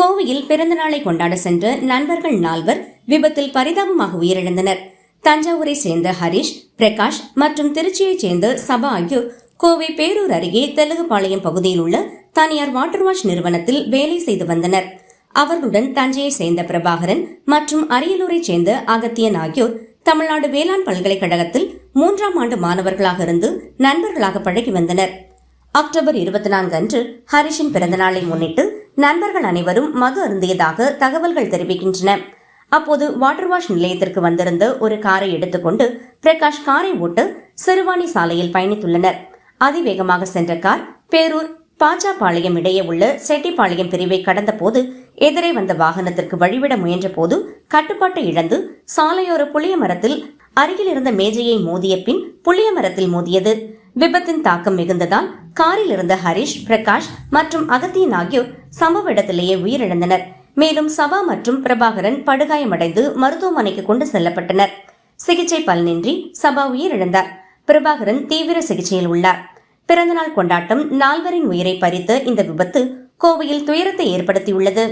கோவையில் பிறந்தநாளை கொண்டாட சென்ற நண்பர்கள் நால்வர் விபத்தில் பரிதாபமாக உயிரிழந்தனர். தஞ்சாவூரை சேர்ந்த ஹரிஷ் பிரகாஷ் மற்றும் திருச்சியைச் சேர்ந்த சபா ஆகியோர் கோவை பேரூர் அருகே தெலுங்குபாளையம் பகுதியில் உள்ள தனியார் வாட்டர் வாஷ் நிறுவனத்தில் வேலை செய்து வந்தனர். அவர்களுடன் தஞ்சையை சேர்ந்த பிரபாகரன் மற்றும் அரியலூரைச் சேர்ந்த அகத்தியன் ஆகியோர் தமிழ்நாடு வேளாண் பல்கலைக்கழகத்தில் மூன்றாம் ஆண்டு மாணவர்களாக இருந்து நண்பர்களாக பழகி வந்தனர். அக்டோபர் இருபத்தி நான்கு அன்று ஹரிஷின் பிறந்தநாளை முன்னிட்டு நண்பர்கள் அனைவரும் மது அருந்தியதாக தகவல்கள் தெரிவிக்கின்றன. அப்போது வாட்டர் வாஷ் நிலையத்திற்கு வந்திருந்த ஒரு காரை எடுத்துக்கொண்டு பிரகாஷ் காரை ஓட்டு சிறுவாணி சாலையில் பயணித்துள்ளனர். அதிவேகமாக சென்ற கார் பேரூர் பாச்சாபாளையம் இடையே உள்ள செட்டிப்பாளையம் பிரிவை கடந்த போது எதிரே வந்த வாகனத்திற்கு வழிவிட முயன்றபோது கட்டுப்பாட்டை இழந்து சாலையோர புளிய மரத்தில் அருகில் இருந்த மேஜையை மோதிய பின் புளிய மரத்தில் மோதியது. விபத்தின் தாக்கம் மிகுந்ததால் காரில் இருந்த ஹரிஷ் பிரகாஷ் மற்றும் அகத்தியன் ஆகியோர் சம்பவ இடத்திலேயே உயிரிழந்தனர். மேலும் சபா மற்றும் பிரபாகரன் படுகாயமடைந்து மருத்துவமனைக்கு கொண்டு செல்லப்பட்டனர். சிகிச்சை பலனின்றி சபா உயிரிழந்தார். பிரபாகரன் தீவிர சிகிச்சையில் உள்ளார். பிறந்தநாள் கொண்டாட்டம் நால்வரின் உயிரை பறித்த இந்த விபத்து கோவையில் துயரத்தை ஏற்படுத்தியுள்ளது.